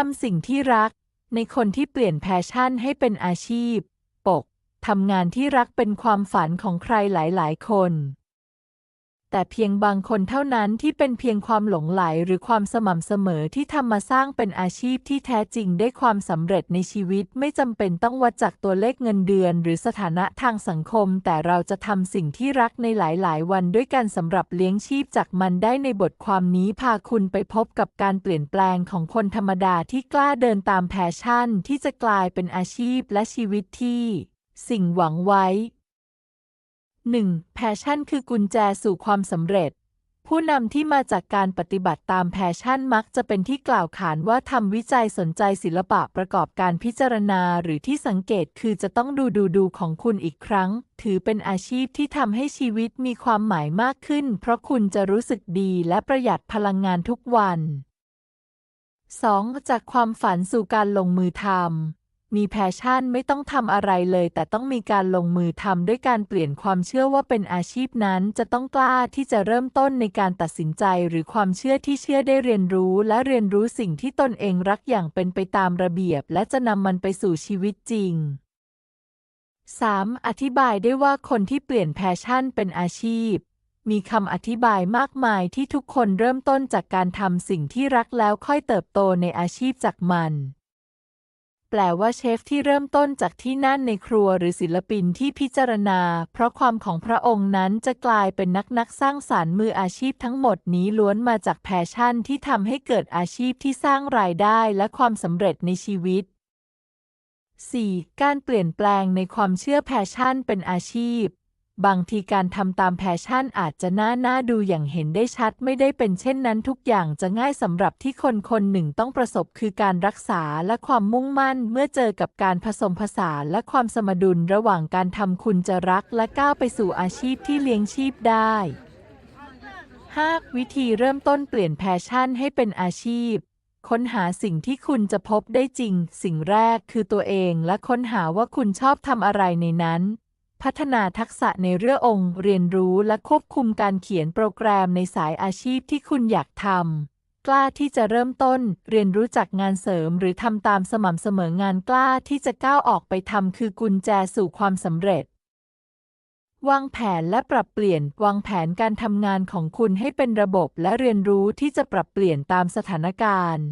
ทำสิ่งที่รัก ในคนที่เปลี่ยนแพชชั่นให้เป็นอาชีพ ปก ทำงานที่รักเป็นความฝันของใครหลาย ๆ คน แต่เพียงบางคนเท่านั้นที่เป็นเพียงความหลงไหลหรือความสม่ำเสมอที่ทำมาสร้างเป็นอาชีพที่แท้จริงได้ความสำเร็จในชีวิตไม่จำเป็นต้องวัดจากตัวเลขเงินเดือน หรือสถานะทางสังคม แต่เราจะทำสิ่งที่รักในหลาย ๆ วันด้วยกันสำหรับเลี้ยงชีพจากมันได้ในบทความนี้พาคุณไปพบกับการเปลี่ยนแปลงของคนธรรมดาที่กล้าเดินตามแพชชั่น ที่จะกลายเป็นอาชีพและชีวิตที่ สิ่งหวังไว้ 1. แพชชั่นคือกุญแจสู่ความสำเร็จ ผู้นำที่มาจากการปฏิบัติตามแพชชั่นมักจะเป็นที่กล่าวขานว่าทำวิจัยสนใจศิลปะประกอบการพิจารณาหรือที่สังเกตคือจะต้องดูดูดูของคุณอีกครั้ง ถือเป็นอาชีพที่ทำให้ชีวิตมีความหมายมากขึ้น เพราะคุณจะรู้สึกดีและประหยัดพลังงานทุกวัน 2. จากความฝันสู่การลงมือทำ มีแพชชั่นไม่ต้องทำอะไรเลย แต่ต้องมีการลงมือทำด้วยการเปลี่ยนความเชื่อว่าเป็นอาชีพนั้น จะต้องกล้าที่จะเริ่มต้นในการตัดสินใจหรือความเชื่อที่เชื่อได้เรียนรู้ และเรียนรู้สิ่งที่ตนเองรักอย่างเป็นไปตามระเบียบ และจะนำมันไปสู่ชีวิตจริง 3. อธิบายได้ว่าคนที่เปลี่ยนแพชชั่นเป็นอาชีพ มีคำอธิบายมากมายที่ทุกคนเริ่มต้นจากการทำสิ่งที่รักแล้วค่อยเติบโตในอาชีพจากมัน แปลว่าเชฟที่เริ่มต้นจากที่นั่นในครัวหรือศิลปินที่พิจารณา เพราะความของพระองค์นั้นจะกลายเป็นนักนักสร้างสารรค์มืออาชีพทั้งหมดนี้ล้วนมาจากแพชชั่นที่ทำให้เกิดอาชีพที่สร้างรายได้และความสำเร็จในชีวิต 4. การเปลี่ยนแปลงในความเชื่อแพชชั่นเป็นอาชีพ บางทีการทำตามแพชชั่นอาจจะน่าน่าดูอย่างเห็นได้ชัดไม่ได้เป็นเช่นนั้นทุกอย่างจะง่ายสำหรับที่คนคนหนึ่งต้องประสบคือการรักษาและความมุ่งมั่นเมื่อเจอกับการผสมผสานและความสมดุลระหว่างการทำคุณจะรักและก้าวไปสู่อาชีพที่เลี้ยงชีพได้ 5. วิธีเริ่มต้นเปลี่ยนแพชชั่นให้เป็นอาชีพ ค้นหาสิ่งที่คุณจะพบได้จริง สิ่งแรกคือตัวเองและค้นหาว่าคุณชอบทำอะไรในนั้น พัฒนาทักษะในเรื่ององค์ เรียนรู้และควบคุมการเขียนโปรแกรมในสายอาชีพที่คุณอยากทำ กล้าที่จะเริ่มต้น เรียนรู้จากงานเสริม หรือทำตามสม่ำเสมองานกล้าที่จะก้าวออกไปทำคือกุญแจสู่ความสำเร็จ วางแผนและปรับเปลี่ยน วางแผนการทำงานของคุณให้เป็นระบบและเรียนรู้ที่จะปรับเปลี่ยนตามสถานการณ์